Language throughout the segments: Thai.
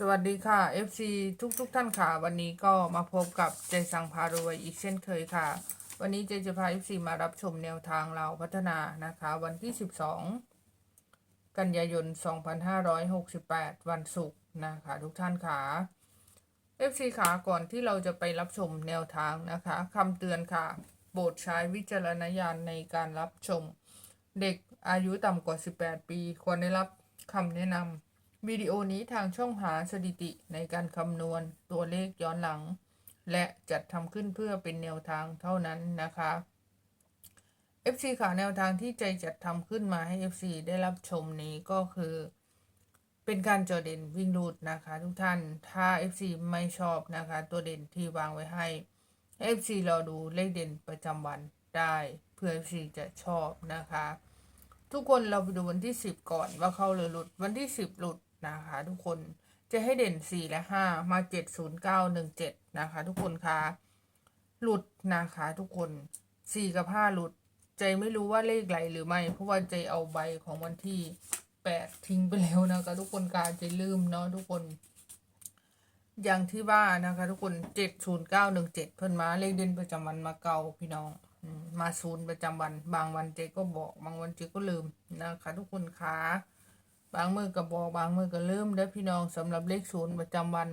สวัสดีค่ะ FC ทุกทุกๆท่านค่ะ วันนี้ก็มาพบกับใจสังพารวยอีกเช่นเคยค่ะ วันนี้เจจะพา FC มารับชมแนวทางเราพัฒนานะคะ วันที่ 12 กันยายน 2568 วันศุกร์นะคะ ทุกท่านค่ะ FC ขาก่อนที่เราจะไปรับชมแนวทางนะคะคำเตือนค่ะ โปรดใช้วิจารณญาณในการรับชม เด็กอายุต่ำกว่า 18 ปี ควรได้รับคำแนะนำ วิดีโอนี้ทางช่องหาสถิติในการคำนวณตัวเลขย้อนหลัง และจัดทำขึ้นเพื่อเป็นแนวทางเท่านั้นนะคะ FC ค่ะแนวทางที่ใจจัดทำขึ้นมาให้ FC ได้รับชมนี้ก็คือ เป็นการจอเด่นวิ่งรูดนะคะ ทุกท่านถ้า FC ไม่ชอบนะคะ ตัวเด่นที่วางไว้ให้ FC รอดูเลขเด่นประจำวันได้เพื่อ FC จะชอบนะคะ ทุกคนเราไปดูวันที่ 10 ก่อนว่าเข้าหรือหลุดวันที่ 10 หลุด นะคะ ทุกคนจะให้เด่น4และ5มา7 0 9 1 7นะคะ ทุกคนคะหลุดนะคะ ทุกคน4กับ5หลุด ใจไม่รู้ว่าเลขไหลหรือไม่ เพราะว่าใจเอาใบของวันที่8ทิ้งไปแล้วนะคะ ทุกคนการใจลืมเนาะทุกคน อย่างที่ว่านะคะ ทุกคน7 0 9 1 7เพิ่นมาเลขเด่นประจำวันมาเก่าพี่น้องมาศูนย์ประจำวัน บางวันเจก็บอก บางวันเจก็ลืมนะคะ ทุกคนคะ บางมือก็บอกบางมือก็ลืมเด้อพี่น้องสำหรับเลขศูนย์ประจำวัน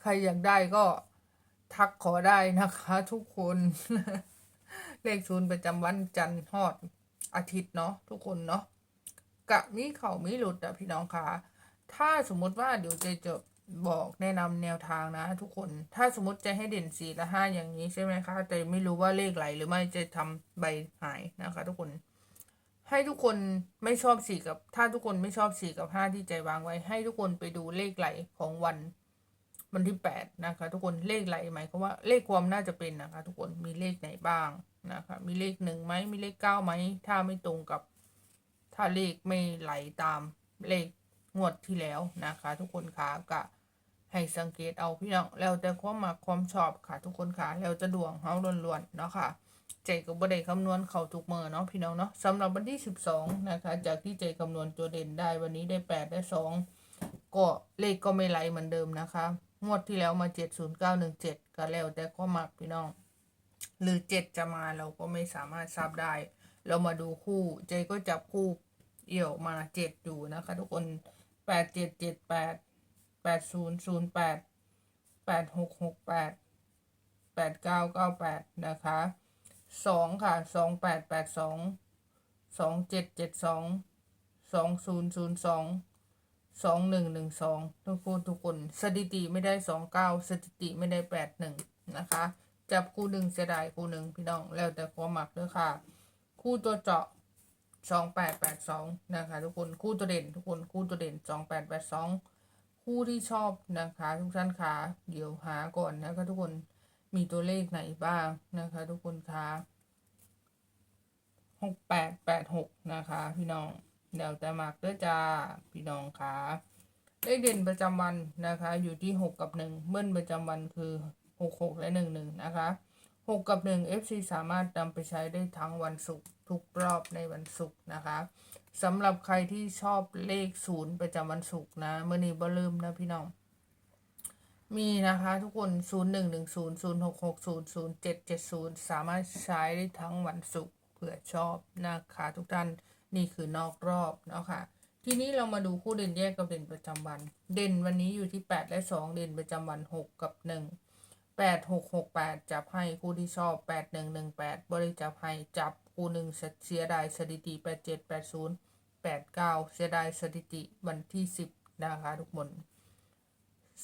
ใครอยากได้ก็ทักขอได้นะคะ ทุกคน เลขศูนย์ประจำวันจันทร์ฮอดอาทิตย์เนาะทุกคนเนาะกะมีเข่ามีหลุดอะพี่น้องคะถ้าสมมติว่าเดี๋ยวเจจะบอกแนะนำแนวทางนะ ทุกคน ถ้าสมมติจะให้เด่นสี่และห้าอย่างนี้ใช่ไหมคะแต่ไม่รู้ว่าเลขไหลหรือไม่จะทำใบหายนะคะ ทุกคน ให้ทุกคนไม่ชอบสี่กับ ถ้าทุกคนไม่ชอบสี่กับห้าที่ใจวางไว้ ให้ทุกคนไปดูเลขไหลของวันวันที่แปดนะคะ ทุกคนเลขไหลหมายความว่าเลขความน่าจะเป็นนะคะ ทุกคนมีเลขไหนบ้างนะคะ มีเลขหนึ่งไหมมีเลขเก้าไหมถ้าไม่ตรงกับ ถ้าเลขไม่ไหลตามเลขงวดที่แล้วนะคะ ทุกคนคะกะให้สังเกตเอาพี่น้องแล้วแต่ความมักความชอบค่ะ ทุกคนค่ะแล้วจะดวงเฮาล้วนๆเนาะค่ะ ใจก็บ่ได้คำนวณเข้าทุกมือเนาะพี่น้องเนาะสำหรับวันที่ 12 นะคะ จากที่ใจคำนวณตัวเด่นได้วันนี้ได้ 8 ได้ 2 ก็เลขก็ไม่ไหลเหมือนเดิมนะคะ งวดที่แล้วมา 70917 ก็แล้วแต่ก็มักพี่น้อง หรือ 7 จะมาเราก็ไม่สามารถทราบได้ เรามาดูคู่ใจก็จับคู่เอี่ยวมา 7 อยู่นะคะ ทุกคน 8778 8008 8668 8998 นะคะ สองค่ะสองแปดแปดสองสองเจ็ดเจ็ดสองสองศูนย์ศูนย์สองสองหนึ่งหนึ่งสองทุกคนทุกคนสถิติไม่ได้สองเก้าสถิติไม่ได้แปดหนึ่งนะคะ จับคู่หนึ่งเสียดายคู่หนึ่งพี่น้องแล้วแต่ความหมักด้วยค่ะ คู่ตัวเจาะสองแปดแปดสองนะคะทุกคนคู่ตัวเด่นทุกคนคู่ตัวเด่นสองแปดแปดสองคู่ที่ชอบนะคะ ทุกท่านคะเดี๋ยวหาก่อนนะคะทุกคน มีตัวเลขไหนบ้างนะคะ ทุกคนคะหกแปดแปดหกนะคะ พี่น้องเดี๋ยวแต่มักด้วยจ้าพี่น้องคะเลขเด่นประจำวันนะคะ อยู่ที่หกกับหนึ่งเบิ้ลประจำวันคือหกหกและหนึ่งหนึ่งนะคะหกกับหนึ่ง FC สามารถนำไปใช้ได้ทั้งวันศุกร์ทุกรอบในวันศุกร์นะคะสำหรับใครที่ชอบเลขศูนย์ประจำวันศุกร์นะเมื่อนี้บ่ลืมนะพี่น้อง มีนะคะทุกคน 0 1 1 0 0 6 6 0 0 7 7 0 สามารถใช้ได้ทั้งวันศุกร์เผื่อชอบนะคะทุกท่าน นี่คือนอกรอบเนาะค่ะ ทีนี้เรามาดูคู่เด่นแยกกับเด่นประจำวัน เด่นวันนี้อยู่ที่ 8 และ 2 เด่นประจำวัน 6 กับ 1 8 6 6 8 จับให้คู่ที่ชอบ 8 1 1 8 บริจับให้จับคู่หนึ่งเสียดายสถิติ 8 7 8 0 8 9 เสียดายสถิติวันที่ 10 นะคะทุกคน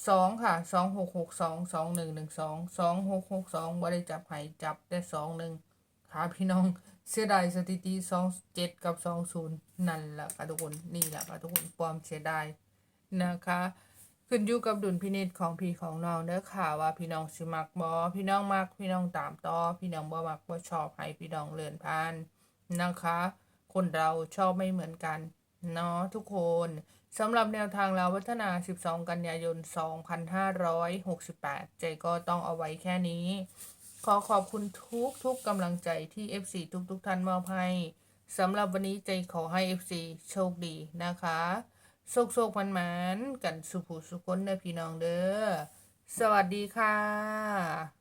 สองค่ะสองหกหกสองสองหนึ่งหนึ่งสองสองหกหกสองบ่ได้จับให้จับได้สองหนึ่งค่ะพี่น้องเสียดายสถิติสองเจ็ดกับสองศูนย์นั่นแหละค่ะทุกคนนี่แหละค่ะทุกคนความเสียดายนะคะขึ้นอยู่กับดุลพินิจของพี่ของน้องเด้อค่ะว่าพี่น้องสิมักบอพี่น้องมักพี่น้องตามต่อพี่น้องบ่มักบ่ชอบให้พี่น้องเลื่อนผ่านนะคะ คนเราชอบไม่เหมือนกันเนาะทุกคน สำหรับแนวทางเราวัฒนา 12 กันยายน 2568ใจก็ต้องเอาไว้แค่นี้ ขอขอบคุณทุกทุกกำลังใจที่ FC ทุกทุกๆท่านมอบให้สำหรับวันนี้ใจขอให้ FC โชคดีนะคะโศกโศกมันมันกันสุผู้สุคนเด้อพี่น้องเด้อ สวัสดีค่ะ